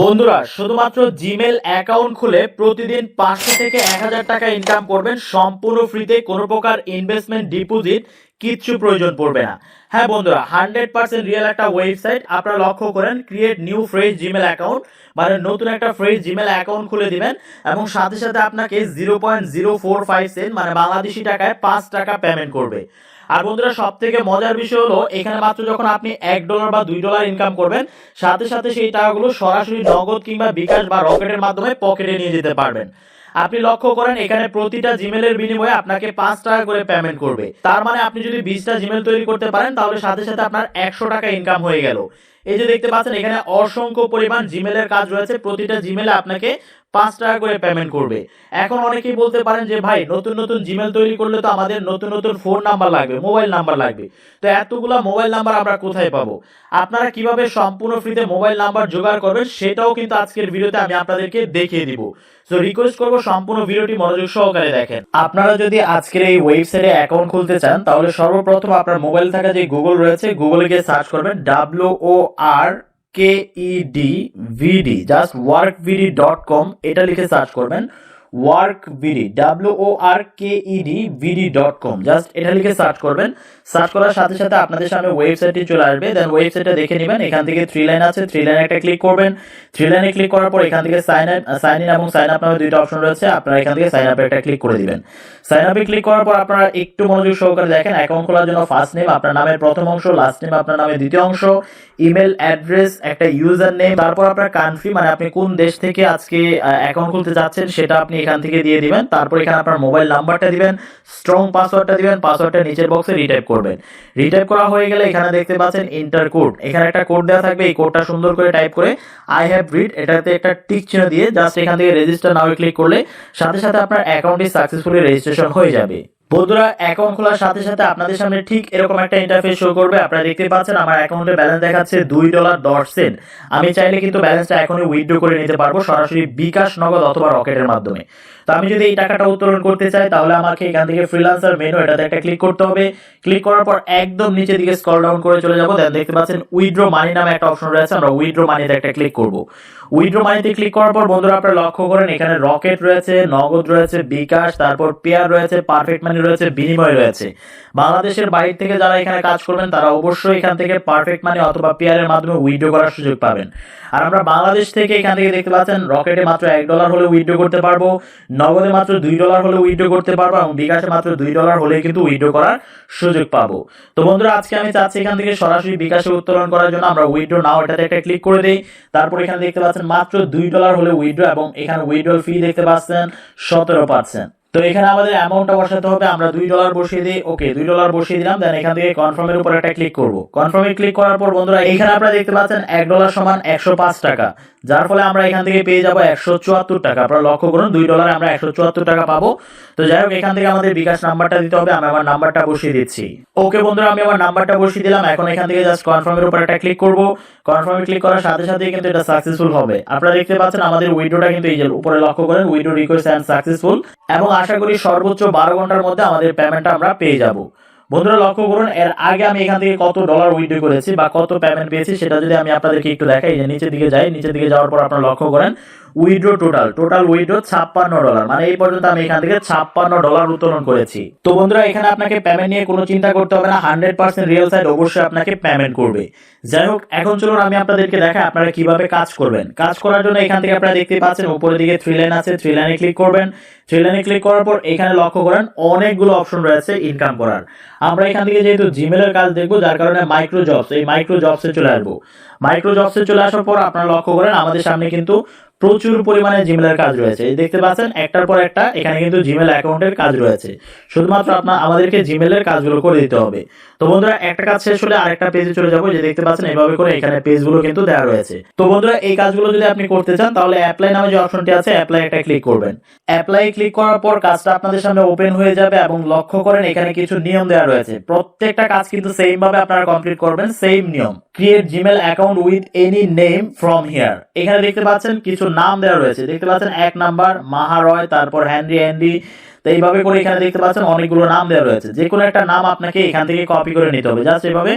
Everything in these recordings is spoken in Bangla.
বন্ধুরা, শুধুমাত্র জিমেল অ্যাকাউন্ট খুলে প্রতিদিন পাঁচশো থেকে এক হাজার টাকা ইনকাম করবেন। সম্পূর্ণ ফ্রিতে কোনো প্রকার ইনভেস্টমেন্ট ডিপোজিট কিচ্ছু প্রয়োজন পড়বে না। হ্যাঁ বন্ধুরা হান্ড্রেড পার্সেন্ট রিয়েল একটা ওয়েবসাইট আপনারা লক্ষ্য করেন create new fresh Gmail account মানে নতুন একটা ফ্রেশ জিমেল অ্যাকাউন্ট খুলে দিবেন, এবং সাথে সাথে আপনাকে zero point zero four five cent মানে বাংলাদেশি টাকায় পাঁচ টাকা পেমেন্ট করবে। আর বন্ধুরা সব থেকে মজার বিষয় হলো, এখানে মাত্র যখন আপনি এক ডলার বা দুই ডলার ইনকাম করবেন, সাথে সাথে সেই টাকাগুলো সরাসরি নগদ কিংবা বিকাশ বা রকেটের মাধ্যমে পকেটে নিয়ে যেতে পারবেন। আপনি লক্ষ্য করেন, এখানে প্রতিটা জিমেলের বিনিময়ে আপনাকে পাঁচ টাকা করে পেমেন্ট করবে। তার মানে আপনি যদি বিশটা জিমেল তৈরি করতে পারেন, তাহলে সাথে সাথে আপনার একশো টাকা ইনকাম হয়ে গেল। এই যে দেখতে পাচ্ছেন, এখানে অসংখ্য পরিমাণ জিমেলের কাজ রয়েছে। প্রতিটা জিমেলে আপনাকে পাঁচ টাকা করে পেমেন্ট করবে। এখন অনেকেই বলতে পারেন যে, ভাই, নতুন নতুন জিমেল তৈরি করলে তো আমাদের নতুন নতুন ফোন নাম্বার লাগবে মোবাইল নাম্বার লাগবে। তো এতগুলা মোবাইল নাম্বার আমরা কোথায় পাবো? আপনারা কীভাবে সম্পূর্ণ ফ্রিতে মোবাইল নাম্বার জোগাড় করবেন, সেটাও কিন্তু আজকের ভিডিওতে আমি আপনাদেরকে দেখিয়ে দিব। সো রিকোয়েস্ট করব সম্পূর্ণ ভিডিওটি মনোযোগ সহকারে দেখেন। আপনারা যদি আজকের এই ওয়েবসাইটে অ্যাকাউন্ট খুলতে চান, তাহলে সর্বপ্রথম আপনার মোবাইল থাকা যে গুগল রয়েছে গুগলে গিয়ে সার্চ করবেন W O R K E D vidi just work vidi dot com এটা লিখে সার্চ করবেন। Work vidi W O R K E D vidi dot com just এটা লিখে সার্চ করবেন। সার্চ করার সাথে সাথে আপনাদের সামনে ওয়েবসাইটটি চলে আসবে। দেন ওয়েবসাইটটা দেখে নেবেন। এখান থেকে থ্রি লাইন আছে। থ্রি লাইনে একটা ক্লিক করবেন। থ্রি লাইনে ক্লিক করার পর এখান থেকে সাইন আপ সাইন ইন এবং সাইন আপ নামে দুইটা অপশন রয়েছে। আপনারা এখান থেকে সাইন আপে একটা ক্লিক করে দিবেন। সাইন আপে ক্লিক করার পর আপনারা একটু মনোযোগ সহকারে দেখেন। অ্যাকাউন্ট খোলার জন্য ফার্স্ট নেম আপনার নামের প্রথম অংশ লাস্ট নেম আপনার নামের দ্বিতীয় অংশ ইমেল অ্যাড্রেস একটা ইউজার নেম তারপর আপনার কান্ট্রি মানে আপনি কোন দেশ থেকে আজকে অ্যাকাউন্ট খুলতে যাচ্ছেন, সেটা আপনি এখান থেকে দিয়ে দিবেন, তারপর এখানে আপনার মোবাইল নাম্বারটা দিবেন স্ট্রং পাসওয়ার্ডটা দিবেন পাসওয়ার্ডটা নিচের বক্সে রিটাইপ করবেন। রিটাইপ করা হয়ে গেলে এখানে দেখতে পাচ্ছেন ইন্টার কোড এখানে একটা কোড দেওয়া থাকবে, এই কোডটা সুন্দর করে টাইপ করে আই হ্যাভ রিড এটাতে একটা টিক চিহ্ন দিয়ে জাস্ট এখান থেকে রেজিস্টার নাও ক্লিক করলে সাথে সাথে আপনার অ্যাকাউন্টটি সাকসেসফুলি রেজিস্ট্রেশন হয়ে যাবে। বন্ধুরা অ্যাকাউন্ট খোলার সাথে সাথে আপনাদের সামনে ঠিক এরকম একটা ইন্টারফেস শো করবে। আপনারা দেখতে পাচ্ছেন আমার অ্যাকাউন্টে ব্যালেন্স দেখাচ্ছে দুই ডলার দশ সেন্ট আমি চাইলে কিন্তু ব্যালেন্সটা এখনই উইথড্র করে নিতে পারব সরাসরি বিকাশ নগদ অথবা রকেটের মাধ্যমে। তো আমি যদি এই টাকাটা উত্তোলন করতে চাই, তাহলে আমাকে এখান থেকে ফ্রিলান্সার মেনু এটাতে একটা ক্লিক করতে হবে। ক্লিক করার পর একদম নিচের দিকে স্ক্রল ডাউন করে চলে যাব। দেন দেখতে পাচ্ছেন উইথড্র মানি নামে একটা অপশন রয়েছে, আমরা উইথড্র মানিতে একটা ক্লিক করব। উইথড্র মানিতে ক্লিক করার পর বন্ধুরা আপনারা লক্ষ্য করেন, এখানে রকেট রয়েছে, নগদ রয়েছে, বিকাশ, তারপর পেয়ার রয়েছে পারফেক্ট মানি রয়েছে, বিনিময় রয়েছে। বাংলাদেশের বাইরে থেকে যারা এখানে কাজ করবেন, তারা অবশ্যই এখান থেকে পারফেক্ট মানি অথবা পেয়ারের মাধ্যমে উইথড্র করার সুযোগ পাবেন। আর আমরা বাংলাদেশ থেকে এখান থেকে দেখতে পাচ্ছেন রকেটে মাত্র এক ডলার হলে উইথড্র করতে পারব, নগদে মাত্র দুই ডলার হলে উইথড্র করতে পারব, এবং বিকাশে মাত্র দুই ডলার হলে কিন্তু উইথড্র করার সুযোগ পাবো। তো বন্ধুরা, আজকে আমি চাচ্ছি এখান থেকে সরাসরি বিকাশে উত্তোলন করার জন্য আমরা উইথড্র নাও এটাতে একটা ক্লিক করে দিই। তারপর এখানে দেখতে পাচ্ছেন, মাত্র দুই ডলার হলে উইথড্র এবং এখানে উইথড্রল ফি দেখতে পাচ্ছেন, সতেরো পার্সেন্ট তো এখানে আমাদের অ্যামাউন্টটা বসাতে হবে, আমরা দুই ডলার বসিয়ে দিই ওকে দুই ডলার বসিয়ে দিলাম দেন এখান থেকে কনফার্মের উপর একটা ক্লিক করব। কনফার্মে ক্লিক করার পর বন্ধুরা, এখানে আপনারা দেখতে পাচ্ছেন এক ডলার সমান একশো পাঁচ টাকা, যার ফলে আমরা এখান থেকে পেয়ে যাব একশো চুয়াত্তর টাকা। আপনারা লক্ষ্য করুন, দুই ডলারে আমরা একশো চুয়াত্তর টাকা পাবো। তো যাই হোক, এখান থেকে আমাদের বিকাশ নাম্বারটা দিতে হবে আমি আমার নাম্বারটা বসিয়ে দিচ্ছি। ওকে বন্ধুরা, আমি আমার নাম্বারটা বসিয়ে দিলাম, এখন এখান থেকে জাস্ট কনফার্মের উপর একটা ক্লিক করব। কনফার্মে ক্লিক করার সাথে সাথে কিন্তু এটা সাকসেসফুল হবে। আপনারা দেখতে পাচ্ছেন আমাদের উইডোটা কিন্তু এই উপরে লক্ষ্য করেন উইডো রিকোয়েস্ট অ্যান্ড সাকসেসফুল এবং আশা করি সর্বোচ্চ বারো ঘণ্টার মধ্যে আমাদের পেমেন্টটা আমরা পেয়ে যাব। বন্ধুরা, লক্ষ্য করুন, এর আগে আমি এখান থেকে কত ডলার উইথড্র করেছি বা কত পেমেন্ট পেয়েছি সেটা যদি আমি আপনাদেরকে একটু দেখাই যে নিচের দিকে যাই, নিচের দিকে যাওয়ার পর আপনারা লক্ষ্য করেন উইড্রো টোটাল টোটাল উইড্রো ছাপ্পান্ন ডলার। মানে এই পর্যন্ত আমি এখান থেকে ছাপ্পান্ন ডলার উত্তোলন করেছি। তো বন্ধুরা, এখানে আপনাকে পেমেন্ট নিয়ে কোনো চিন্তা করতে হবে না হান্ড্রেড পার্সেন্ট রিয়েল সাইড অবশ্যই আপনাকে পেমেন্ট করবে। যাই হোক, এখন চলুন আমি আপনাদেরকে দেখাই আপনারা কীভাবে কাজ করবেন। কাজ করার জন্য এখান থেকে আপনারা দেখতে পাচ্ছেন, উপরের দিকে থ্রি লাইন আছে থ্রি লাইনে ক্লিক করবেন। থ্রি লাইনে ক্লিক করার পর এখানে লক্ষ্য করেন, অনেকগুলো অপশন রয়েছে ইনকাম করার। আমরা এখান থেকে যেহেতু জিমেলের কাজ দেখব, যার কারণে মাইক্রো জবস এই মাইক্রো জবসে চলে আসব। মাইক্রো জবসে চলে আসার পর আপনারা লক্ষ্য করেন, আমাদের সামনে কিন্তু প্রচুর পরিমাণে জিমেলের কাজ রয়েছে। দেখতে পাচ্ছেন, একটার পর একটা এখানে কিন্তু জিমেল অ্যাকাউন্টের কাজ রয়েছে। শুধুমাত্র আপনার আমাদেরকে জিমেলের কাজগুলো করে দিতে হবে। তো বন্ধুরা, একটা কাজ শেষ হলে আরেকটা পেজে চলে যাব, যে দেখতে পাচ্ছেন এইভাবে করে এখানে পেজগুলো কিন্তু দেওয়া রয়েছে। তো বন্ধুরা, এই কাজগুলো যদি আপনি করতে চান, তাহলে অ্যাপ্লাই নামে যে অপশনটি আছে অ্যাপ্লাই একটা ক্লিক করবেন। অ্যাপ্লাই ক্লিক করার পর কাজটা আপনাদের সামনে ওপেন হয়ে যাবে এবং লক্ষ্য করেন, এখানে কিছু নিয়ম দেওয়া রয়েছে। প্রত্যেকটা কাজ কিন্তু সেম ভাবে আপনারা কমপ্লিট করবেন সেম নিয়ম। Create Gmail account with any name from here এখানে দেখতে পাচ্ছেন কিছু নাম দেওয়া রয়েছে। দেখতে পাচ্ছেন এক নাম্বার, মাহারয়, তারপর হ্যান্ডি হ্যান্ডি তো এইভাবে করে এখানে দেখতে পাচ্ছেন অনেকগুলো নাম দেওয়া রয়েছে। যে কোনো একটা নাম আপনাকে এখান থেকে কপি করে নিতে হবে। জাস্ট এভাবে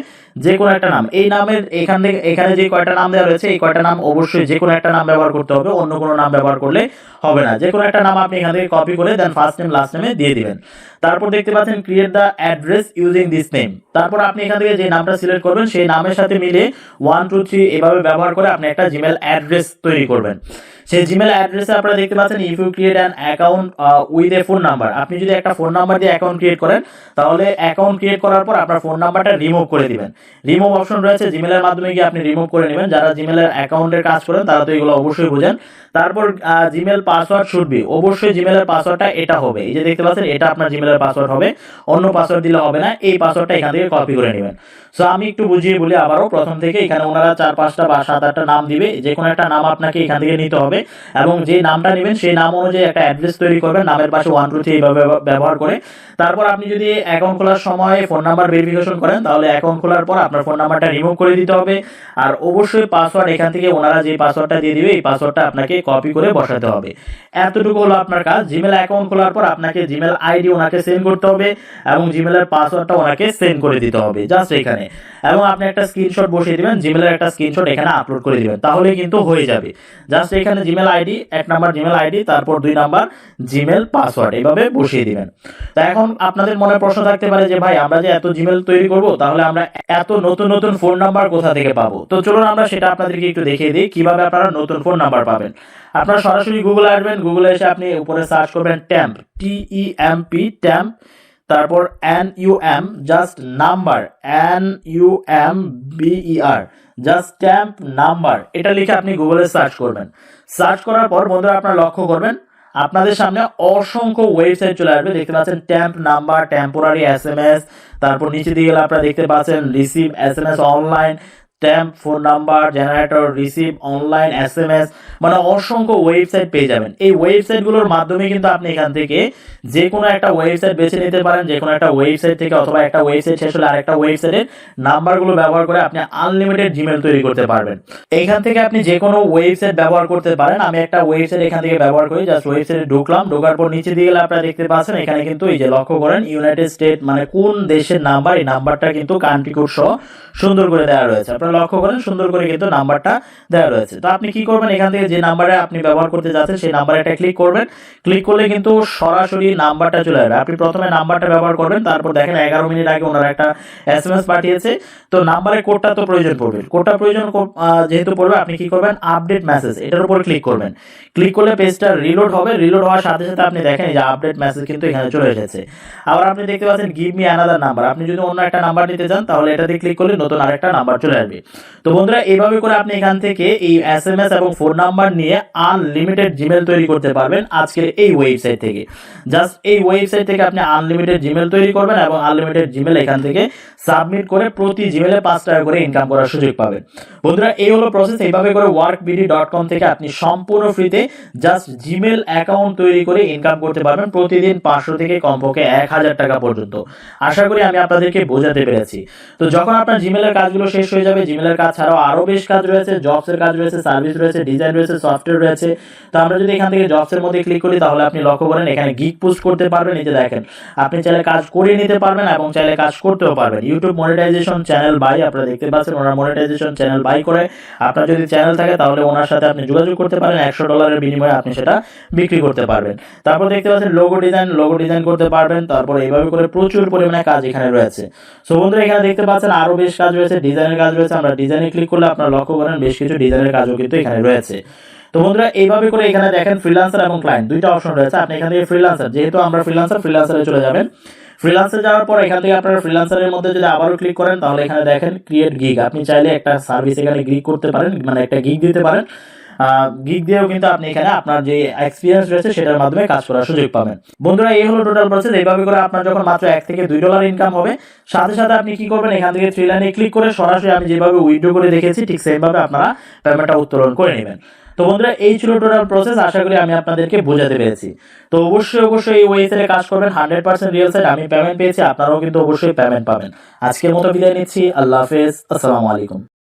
যে কোনো একটা নাম। এই নামের এখান থেকে এখানে যে কয়টা নাম দেওয়া রয়েছে, এই কয়টা নাম অবশ্যই যে কোনো একটা নাম ব্যবহার করতে হবে, অন্য কোনো নাম ব্যবহার করলে হবে না। যে কোনো একটা নাম আপনি এখান থেকে কপি করে দেন ফার্স্ট নেম লাস্ট নেমে দিয়ে দিবেন। তারপর দেখতে পাচ্ছেন create the address using this name তারপর আপনি এখান থেকে যে নামটা সিলেক্ট করবেন, সেই নামের সাথে মিলে ওয়ান টু থ্রি এভাবে ব্যবহার করে আপনি একটা জিমেল অ্যাড্রেস তৈরি করবেন। সেই জিমেল অ্যাড্রেসে আপনারা দেখতে পাচ্ছেন if you create an account with a phone number আপনি যদি একটা ফোন নাম্বার দিয়ে অ্যাকাউন্ট ক্রিয়েট করেন, তাহলে অ্যাকাউন্ট ক্রিয়েট করার পর আপনার ফোন নাম্বারটা রিমুভ করে দিবেন। রিমুভ অপশন রয়েছে জিমেলের মাধ্যমে গিয়ে আপনি রিমুভ করে নেবেন। যারা জিমেলের অ্যাকাউন্টের কাজ করেন, তারা তো এগুলো অবশ্যই বুঝেন। তারপর জিমেল পাসওয়ার্ড শুডবি অবশ্যই জিমেলের পাসওয়ার্ডটা এটা হবে। এই যে দেখতে পাচ্ছেন, এটা আপনার জিমেলের পাসওয়ার্ড হবে। অন্য পাসওয়ার্ড দিলে হবে না। এই পাসওয়ার্ডটা এখান থেকে কপি করে নেবেন। সো আমি একটু বুঝিয়ে বলি আবারও, প্রথম থেকে এখানে ওনারা চার পাঁচটা বা সাত আটটা নাম দিবে। যে কোনো একটা নাম আপনাকে এখান থেকে নিতে হবে। এবং যে নামটা নেবেন, সেই নাম অনুযায়ী একটা অ্যাড্রেস তৈরি করবেন, নামের পাশে ওয়ান টু থ্রি এইভাবে ব্যবহার করে। তারপর আপনি যদি অ্যাকাউন্ট খোলার সময় ফোন নাম্বার ভেরিফিকেশন করেন, তাহলে অ্যাকাউন্ট খোলার পর আপনার ফোন নাম্বারটা রিমুভ করে দিতে হবে। আর অবশ্যই পাসওয়ার্ড এখান থেকে ওনারা যে পাসওয়ার্ডটা দিয়ে দিবে, এই পাসওয়ার্ডটা আপনাকে কপি করে বসাতে হবে। এতটুকু হলো আপনার কাজ। জিমেল অ্যাকাউন্ট খোলার পর আপনাকে জিমেল আইডি ওনাকে সেন্ড করতে হবে এবং জিমেলের পাসওয়ার্ডটা ওনাকে সেন্ড করে দিতে হবে। জাস্ট এখানে। এবং আপনি একটা স্ক্রিনশট বসিয়ে দিবেন। জিমেলের একটা স্ক্রিনশট এখানে আপলোড করে দিবেন। তাহলে কিন্তু হয়ে যাবে। জাস্ট এখানে জিমেল আইডি এক নাম্বার জিমেল আইডি তারপর দুই নাম্বার জিমেল পাসওয়ার্ড এভাবে বসিয়ে দিবেন। তা এখন আপনাদের মনে প্রশ্ন থাকতে পারে যে, ভাই, আমরা যে এত জিমেল তৈরি করব, তাহলে আমরা এত নতুন নতুন ফোন নাম্বার কোথা থেকে পাবো? তো চলুন আমরা সেটা আপনাদেরকে একটু দেখিয়ে দিই, কীভাবে আপনারা নতুন ফোন নাম্বার পাবেন। আপনারা সরাসরি গুগলে আসবেন গুগলে এসে আপনি উপরে সার্চ করবেন temp T E M P temp তারপর N U M just number N U M B E R just temp number এটা লিখে আপনি গুগলে সার্চ করবেন। সার্চ করার পর বন্ধুরা আপনারা লক্ষ্য করবেন আপনাদের সামনে অসংখ্য ওয়েবসাইট চলে আসবে। দেখতে পাচ্ছেন temp number temporary S M S তারপর নিচে দিয়ে গেলে আপনারা দেখতে পাচ্ছেন receive S M S online temp phone number generator receive online S M S মানে অসংখ্য ওয়েবসাইট পেয়ে যাবেন। এই ওয়েবসাইটগুলোর মাধ্যমে কিন্তু আপনি এখান থেকে যে কোনো একটা ওয়েবসাইট বেছে নিতে পারেন যে কোনো একটা ওয়েবসাইট থেকে অথবা একটা ওয়েবসাইট শেষ হলে আরেকটা ওয়েবসাইটের নাম্বারগুলো ব্যবহার করে আপনি আনলিমিটেড জিমেল তৈরি করতে পারবেন। এখান থেকে আপনি যে কোনো ওয়েবসাইট ব্যবহার করতে পারেন। আমি একটা ওয়েবসাইট এখান থেকে ব্যবহার করি জাস্ট ওয়েবসাইটে ঢুকলাম, ঢোকার পর নিচে দিয়ে গেলে আপনারা দেখতে পাচ্ছেন, এখানে কিন্তু এই যে লক্ষ্য করেন ইউনাইটেড স্টেট মানে কোন দেশের নাম্বার এই নাম্বারটা কিন্তু কান্ট্রি কোড সহ সুন্দর করে দেওয়া রয়েছে। আপনারা লক্ষ্য করেন, সুন্দর করে কিন্তু নাম্বারটা দেওয়া রয়েছে। তো আপনি কি করবেন? এখান থেকে যে নাম্বারে আপনি ব্যবহার করতে যাচ্ছেন, সেই নাম্বারে একটা ক্লিক করবেন। ক্লিক করলে কিন্তু সরাসরি নাম্বারটা চলে যাবে আপনি প্রথমে নাম্বারটা ব্যবহার করবেন, তারপর দেখেন এগারো মিনিট আগে ওনারা একটা এস এম এস পাঠিয়েছে। তো নাম্বারের কোডটা তো প্রয়োজন পড়বে। কোডটা প্রয়োজন যেহেতু পড়বে, আপনি কি করবেন? আপডেট মেসেজ এটার উপর ক্লিক করবেন। ক্লিক করলে পেজটা রিলোড হবে। রিলোড হওয়ার সাথে সাথে আপনি দেখেন যে আপডেট মেসেজ কিন্তু এখানে চলে এসেছে। আবার আপনি দেখতে পাচ্ছেন গিভ মি অ্যানাদার নাম্বার আপনি যদি অন্য একটা নাম্বার নিতে চান, তাহলে এটাতে ক্লিক করলে নতুন আরেকটা নাম্বার চলে আসবে। তো বন্ধুরা এইভাবে করে আপনি এখান থেকে এই এস এম এস এবং ফোন নাম্বার নিয়ে আনলিমিটেড জিমেল তৈরি করতে পারবেন আজকের এই ওয়েবসাইট থেকে। জাস্ট এই ওয়েবসাইট থেকে আপনি আনলিমিটেড জিমেল তৈরি করবেন এবং আনলিমিটেড জিমেল এখান থেকে সাবমিট করে প্রতি জিমেলে পাঁচ টাকা করে ইনকাম করার সুযোগ পাবেন। বন্ধুরা, এই হলো প্রসেস এইভাবে করে ওয়ার্ক বিডি ডট কম থেকে আপনি সম্পূর্ণ ফ্রিতে জাস্ট জিমেল অ্যাকাউন্ট তৈরি করে ইনকাম করতে পারবেন প্রতিদিন পাঁচশো থেকে কমপক্ষে এক হাজার টাকা পর্যন্ত। আশা করি আমি আপনাদেরকে বোঝাতে পেরেছি। তো যখন আপনার জিমেলের কাজগুলো শেষ হয়ে যাবে জিমেলের কাজ ছাড়াও আরও বেশ কাজ রয়েছে জবসের কাজ রয়েছে সার্ভিস রয়েছে ডিজাইন রয়েছে সফটওয়্যার রয়েছে। তো আমরা যদি এখান থেকে জবসের মধ্যে ক্লিক করি, তাহলে আপনি লক্ষ্য করেন, এখানে গিগ পোস্ট করতে পারবেন। যে দেখেন, আপনি চাইলে কাজ করিয়ে নিতে পারবেন এবং চাইলে কাজ করতেও পারবেন। ইউটিউব মনিটাইজেশন চ্যানেল বাই আপনারা দেখতে পাচ্ছেন, ওনার মনিটাইজেশন চ্যানেল বাই করে। আপনার যদি চ্যানেল থাকে, তাহলে ওনার সাথে আপনি যোগাযোগ করতে পারেন। একশো ডলারের বিনিময়ে আপনি সেটা বিক্রি করতে পারবেন। তারপর দেখতে পাচ্ছেন লোগো ডিজাইন লোগো ডিজাইন করতে পারবেন। তারপর এইভাবে করে প্রচুর পরিমাণে কাজ এখানে রয়েছে। সো বন্ধুরা, এখানে দেখতে পাচ্ছেন আরও বেশ কাজ রয়েছে ডিজাইনের কাজ রয়েছে। আমরা ডিজাইনে ক্লিক করলে আপনারা লক্ষ্য করেন বেশ কিছু ডিজাইনের কাজও কিন্তু এখানে রয়েছে। তো বন্ধুরা, এইভাবে করে এখানে দেখেন ফ্রিলান্সার এবং ক্লায়েন্ট দুইটা অপশন রয়েছে। আপনি এখান থেকে ফ্রিলান্সার যেহেতু আমরা ফ্রিলান্সার ফ্রিলান্সারে চলে যাবেন। ফ্রিলান্সে যাওয়ার পর এখান থেকে আপনারা ফ্রিলান্সারের মধ্যে যদি আবারও ক্লিক করেন, তাহলে এখানে দেখেন ক্রিয়েট গিগ আপনি চাইলে একটা সার্ভিস এখানে গিগ করতে পারেন মানে একটা গিগ দিতে পারেন। গিগ দিয়েও কিন্তু আপনি এখানে আপনার যে এক্সপিরিয়েন্স রয়েছে সেটার মাধ্যমে কাজ করার সুযোগ পাবেন। বন্ধুরা, এই হলো টোটাল প্রসেস এইভাবে করে আপনার যখন মাত্র এক থেকে দুই ডলার ইনকাম হবে, সাথে সাথে আপনি কি করবেন, এখান থেকে থ্রি লাইনে ক্লিক করে সরাসরি আমি যেভাবে উইড্রো করে দেখেছি, ঠিক সেইভাবে আপনারা পেমেন্টটা উত্তোলন করে নেবেন। তো বন্ধুরা, এই ছিল টোটাল প্রসেস আশা করি আমি আপনাদেরকে বোঝাতে পেরেছি। তো অবশ্যই অবশ্যই এই ওয়েবসাইটে কাজ করবেন। হান্ড্রেড পার্সেন্ট রিয়েল সাইট আমি পেমেন্ট পেয়েছি, আপনারাও কিন্তু অবশ্যই পেমেন্ট পাবেন। আজকের মতো বিদায় নিচ্ছি। আল্লাহ হাফেজ। আসসালামু আলাইকুম।